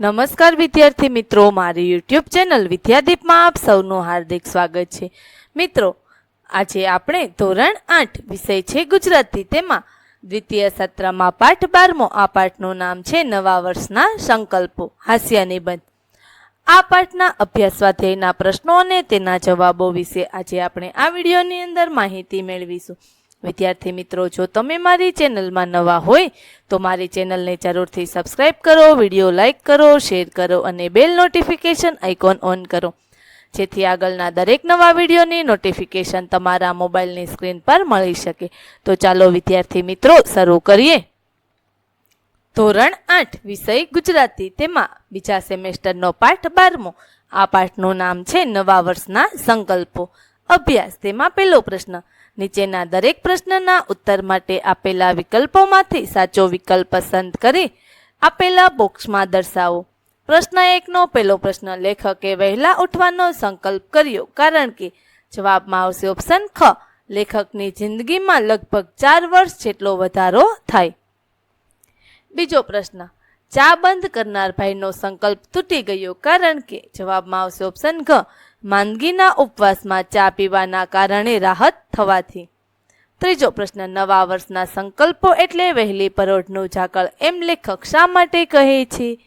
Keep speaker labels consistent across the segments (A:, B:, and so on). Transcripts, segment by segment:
A: નમસ્કાર વિદ્યાર્થી મિત્રો, મારી યુટ્યુબ ચેનલ વિદ્યાદીપમાં આપ સૌનું હાર્દિક સ્વાગત છે. મિત્રો, આજે આપણે ધોરણ આઠ વિષય છે ગુજરાતી. તેમાં દ્વિતીય સત્રમાં પાઠ, બારમો આ પાઠનું નામ છે નવા વર્ષના સંકલ્પો, હાસ્ય નિબંધ. આ પાઠના અભ્યાસ સ્વાધ્યાયના પ્રશ્નો અને તેના જવાબો વિશે આજે આપણે આ વિડીયોની અંદર માહિતી મેળવીશું. વિદ્યાર્થી મિત્રો, જો તમે મારી ચેનલમાં નવા હોય, તો મારી ચેનલને જરૂરથી સબસ્ક્રાઇબ કરો, વીડિયો લાઇક કરો શેર કરો અને બેલ નોટિફિકેશન આઇકોન ઓન કરો. જેથી આગળના દરેક નવા વિડીયોની નોટિફિકેશન તમારા મોબાઈલની સ્ક્રીન પર મળી શકે. તો ચાલો વિદ્યાર્થી મિત્રો, શરૂ કરીએ. ધોરણ આઠ, વિષય ગુજરાતી. તેમાં બીજા સેમેસ્ટરનો પાઠ બારમો. આ પાઠનું નામ છે નવા વર્ષના સંકલ્પો. અભ્યાસ. તેમાં પહેલો પ્રશ્ન નીચેના દરેક પ્રશ્નના ઉત્તર માટે આપેલા વિકલ્પોમાંથી સાચો વિકલ્પ પસંદ કરી આપેલા બોક્સમાં દર્શાવો. પ્રશ્ન એકનો પહેલો પ્રશ્ન લેખકે વહેલા ઉઠવાનો સંકલ્પ કર્યો કારણ કે જવાબમાં આવશે ઓપ્શન ખ. લેખકની જિંદગીમાં લગભગ ચાર વર્ષ જેટલો વધારો થાય. બીજો પ્રશ્ન, ચા બંધ કરનાર ભાઈનો સંકલ્પ તૂટી ગયો કારણ કે જવાબમાં આવશે ઓપ્શન ઘ માંદગીના ઉપવાસમાં ચા પીવાના કારણે રાહત થવાથી. ત્રીજો પ્રશ્ન, નવા વર્ષના સંકલ્પો એટલે વહેલી પરોઢનું ઝાકળ. એમ લેખક શા માટે કહે છે?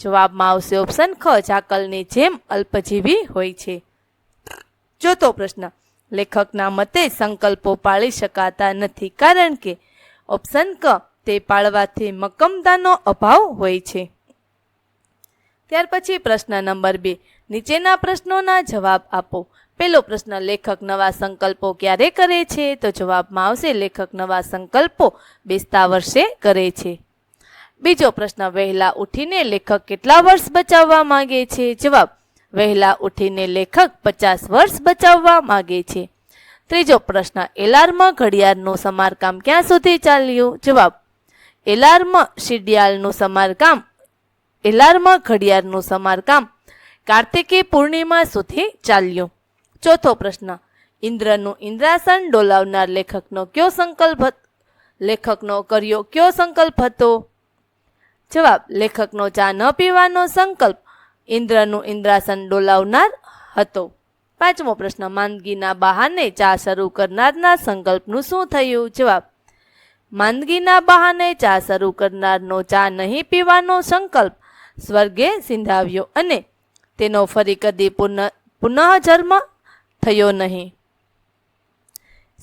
A: જવાબમાં આવશે ઓપ્શન ખ, ઝાકળની જેમ અલ્પજીવી હોય છે. ચોથો પ્રશ્ન, લેખકના મતે સંકલ્પો પાળી શકાતા નથી કારણ કે ઓપ્શન ક, તે પાળવાથી મક્કમતાનો અભાવ હોય છે. ત્યાર પછી પ્રશ્ન નંબર બે નીચેના પ્રશ્નોના જવાબ આપો. પહેલો પ્રશ્ન, લેખક નવા સંકલ્પો ક્યારે કરે છે? તો જવાબમાં આવશે, લેખક નવા સંકલ્પો બેસતા વર્ષે કરે છે. બીજો પ્રશ્ન, વહેલા ઉઠીને લેખક કેટલા વર્ષ બચાવવા માંગે છે? જવાબ, વહેલા ઉઠીને લેખક પચાસ વર્ષ બચાવવા માંગે છે. ત્રીજો પ્રશ્ન એલાર્મ ઘડિયાળનું સમારકામ ક્યાં સુધી ચાલ્યું? જવાબ, એલાર્મ શિડિયાળનું સમારકામ, એલાર્મ ઘડિયાળનું સમારકામ કાર્તિકી પૂર્ણિમા સુધી ચાલ્યું. ચોથો પ્રશ્ન. ઇન્દ્રનું ઇન્દ્રાસન ડોલાવનાર લેખકનો કયો સંકલ્પ લેખકનો કર્યો કયો સંકલ્પ હતો? જવાબ. લેખકનો ચા ન પીવાનો સંકલ્પ ઇન્દ્રનું ઇન્દ્રાસન ડોલાવનાર હતો. પાંચમો પ્રશ્ન. માંદગીના બહાને ચા શરૂ કરનારના સંકલ્પનું શું થયું? જવાબ. માંદગીના બહાને ચા શરૂ કરનારનો ચા નહીં પીવાનો સંકલ્પ સ્વર્ગે સિંધાવ્યો અને તેનો ફરી કદી પુનઃ, પુનઃજન્મ થયો નહીં.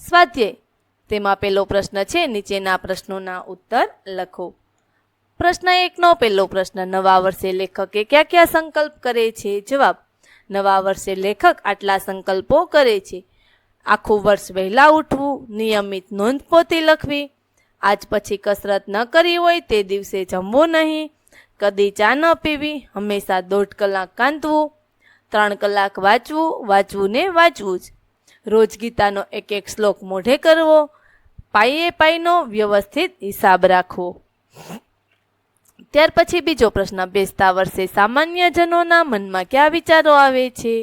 A: સ્વાધ્યાય. તેમાં પહેલો પ્રશ્ન છે, નીચેના પ્રશ્નોના ઉત્તર લખો. પ્રશ્ન એકનો પહેલો પ્રશ્ન, નવા વર્ષે લેખકે કયા કયા સંકલ્પ કરે છે? જવાબ, નવા વર્ષે લેખક આટલા સંકલ્પો કરે છે. આખું વર્ષ વહેલા ઉઠવું, નિયમિત નોંધપોથી લખવી. આજ પછી કસરત ન કરી હોય તે દિવસે જમવું નહીં. કદી ચા ન પીવી, હંમેશા દોઢ કલાક કાંતવું, ત્રણ કલાક વાંચવું વાંચવું ને વાંચવું જ. રોજ ગીતાનો એક એક શ્લોક મોઢે કરવો પાઈએ પાઈનો વ્યવસ્થિત હિસાબ રાખવો. ત્યાર પછી બીજો પ્રશ્ન, બેસતા વર્ષે સામાન્યજનોના મનમાં કયા વિચારો આવે છે?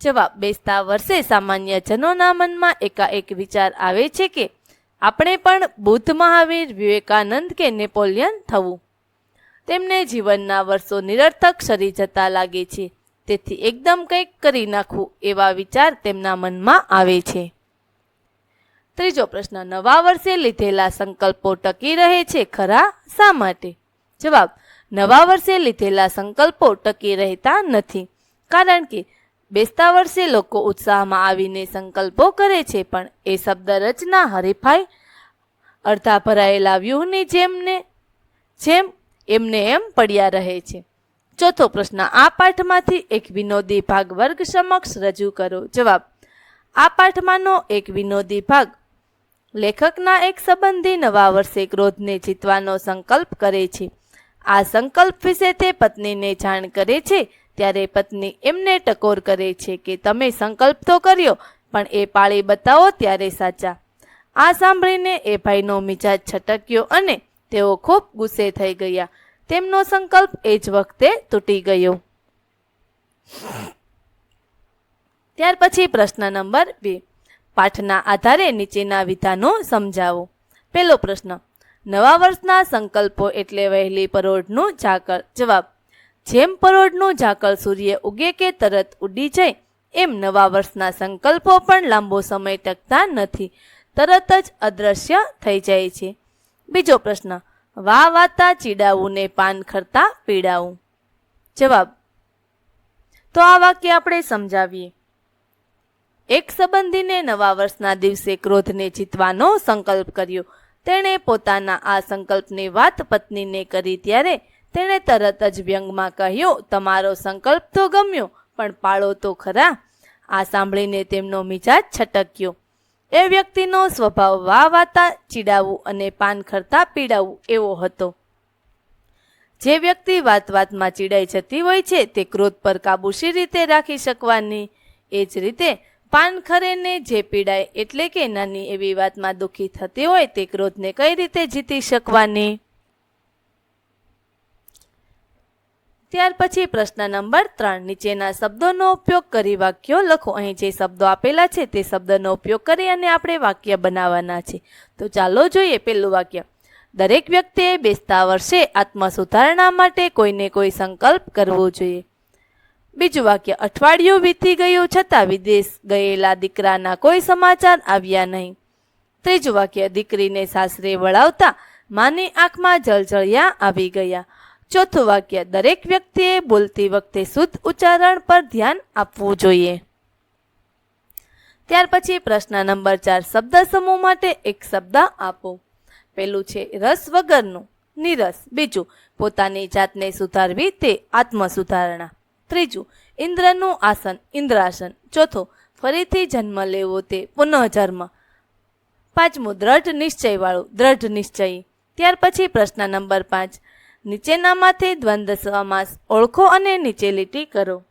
A: જવાબ, બેસતા વર્ષે સામાન્યજનોના મનમાં એકાએક વિચાર આવે છે કે આપણે પણ બુદ્ધ મહાવીર વિવેકાનંદ કે નેપોલિયન થવું. તેમને જીવનના વર્ષો નિરર્થક સરી જતા લાગે છે. તેથી એકદમ કંઈક કરી નાખવું એવા વિચાર તેમના મનમાં આવે છે. ત્રીજો પ્રશ્ન, નવા વર્ષે લીધેલા સંકલ્પો ટકી રહે છે ખરા? શા માટે? જવાબ, નવા વર્ષે લીધેલા સંકલ્પો ટકી રહેતા નથી. કારણ કે બેસતા વર્ષે લોકો ઉત્સાહમાં આવીને સંકલ્પો કરે છે, પણ એ શબ્દ રચના હરીફાઈ અડધા ભરાયેલા વ્યૂહની જેમને, જેમ એમને એમ પડ્યા રહે છે. ચોથો પ્રશ્ન, આ પાઠમાંથી એક વિનોદી ભાગ વર્ગ સમક્ષ રજૂ કરો. જવાબ, આ પાઠમાંનો એક વિનોદી ભાગ લેખકના એક સંબંધી નવા વર્ષે ક્રોધને જીતવાનો સંકલ્પ કરે છે. આ સંકલ્પ વિશે તે પત્નીને જાણ કરે છે, ત્યારે પત્ની એમને ટકોર કરે છે કે તમે સંકલ્પ તો કર્યો, પણ એ પાળી બતાવો ત્યારે સાચા. આ સાંભળીને એ ભાઈનો મિજાજ છટક્યો અને તેઓ ખૂબ ગુસ્સે થઈ ગયા. તેમનો સંકલ્પ એ જ વખતે તૂટી ગયો. ત્યાર પછી પ્રશ્ન નંબર બે. પાઠના આધારે નીચેના વિધાનો સમજાવો. પહેલો પ્રશ્ન. નવા વર્ષના સંકલ્પો એટલે વહેલી પરોઢનું ઝાકળ. જવાબ. જેમ પરોઢનું ઝાકળ સૂર્ય ઉગે કે તરત ઉડી જાય, એમ નવા વર્ષના સંકલ્પો પણ લાંબો સમય ટકતા નથી. તરત જ અદ્રશ્ય થઈ જાય છે. બીજો પ્રશ્ન, વા વાતા ચીડાવું ને પાન ખરતા પીડાવું જવાબ, તો આ વાક્ય આપણે સમજાવીએ. એક સંબંધીને નવા વર્ષના દિવસે ક્રોધને જીતવાનો સંકલ્પ કર્યો. તેણે પોતાના આ સંકલ્પની વાત પત્નીને કરી ત્યારે તેણે તરત જ વ્યંગમાં કહ્યું, તમારો સંકલ્પ તો ગમ્યો, પણ પાળો તો ખરા. આ સાંભળીને તેમનો મિજાજ છટક્યો. એ વ્યક્તિનો સ્વભાવ વા વાતા ચીડાવવું અને પાન ખરતા પીડાવવું એવો હતો. જે વ્યક્તિ વાત વાતમાં ચીડાઈ જતી હોય છે, તે ક્રોધ પર કાબુશી રીતે રાખી શકવાની. એ જ રીતે પાન ખરેને જે પીડાય એટલે કે નાની એવી વાતમાં દુઃખી થતી હોય, તે ક્રોધને કઈ રીતે જીતી શકવાની? ત્યાર પછી પ્રશ્ન નંબર ત્રણ. નીચેના શબ્દોનો ઉપયોગ કરી વાક્યો લખો. અહીં જે શબ્દો આપેલા છે તે શબ્દનો ઉપયોગ કરી અને આપણે વાક્ય બનાવવાના છે. તો ચાલો જોઈએ પેલું વાક્ય. દરેક વ્યક્તિએ બેસતા વર્ષે આત્મ સુધારણા માટે કોઈને કોઈ સંકલ્પ કરવો જોઈએ. બીજું વાક્ય. અઠવાડિયું વીતી ગયું છતાં વિદેશ ગયેલા દીકરાના કોઈ સમાચાર આવ્યા નહીં. ત્રીજું વાક્ય. દીકરીને સાસરે વળાવતા માની આંખમાં જળજળિયા આવી ગયા. ચોથું વાક્ય, દરેક વ્યક્તિએ બોલતી વખતે શુદ્ધ ઉચ્ચારણ પર ધ્યાન આપવું જોઈએ. ત્યાર પછી પ્રશ્ન નંબર ચાર, શબ્દ સમૂહ માટે એક શબ્દ આપો. પેલું છે, રસ વગરનું, નિરસ. બીજું, પોતાની જાતને સુધારવી તે આત્મ સુધારણા ત્રીજું, ઇન્દ્રનું આસન, ઇન્દ્રાસન. ચોથું, ફરીથી જન્મ લેવો તે પુનઃજન્મ. પાંચમું, દ્રઢ નિશ્ચયવાળું, દ્રઢ નિશ્ચય. ત્યાર પછી પ્રશ્ન નંબર પાંચ નીચેનામાંથી દ્વંદ્વ સમાસ ઓળખો અને નીચે લીટી કરો.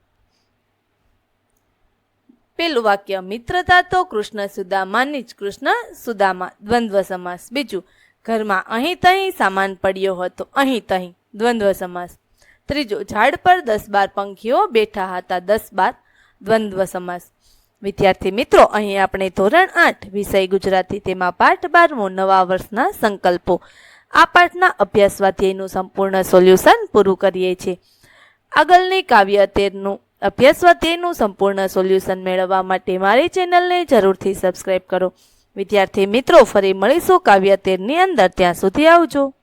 A: પેલું વાક્ય, મિત્રતા તો કૃષ્ણ સુદામાની જ કૃષ્ણ સુદામા. દ્વંદ્વ સમાસ. બીજું, ઘરમાં અહીં તહીં સામાન પડ્યો હતો, અહીં તહીં. દ્વંદ્વ સમાસ. ત્રીજું, ઝાડ પર દસ બાર પંખીઓ બેઠા હતા, દસ બાર. દ્વંદ્વ સમાસ. વિદ્યાર્થી મિત્રો, અહીં આપણે ધોરણ આઠ વિષય ગુજરાતી તેમાં પાઠ બારમો નવા વર્ષના સંકલ્પો આ પાઠના અભ્યાસ સ્વાધ્યાયનું સંપૂર્ણ સોલ્યુશન પૂરું કરીએ છીએ. આગળની કાવ્ય તેરનું અભ્યાસ સ્વાધ્યાયનું સંપૂર્ણ સોલ્યુશન મેળવવા માટે મારી ચેનલને જરૂરથી સબસ્ક્રાઈબ કરો. વિદ્યાર્થી મિત્રો, ફરી મળીશું કાવ્ય તેરની અંદર. ત્યાં સુધી આવજો.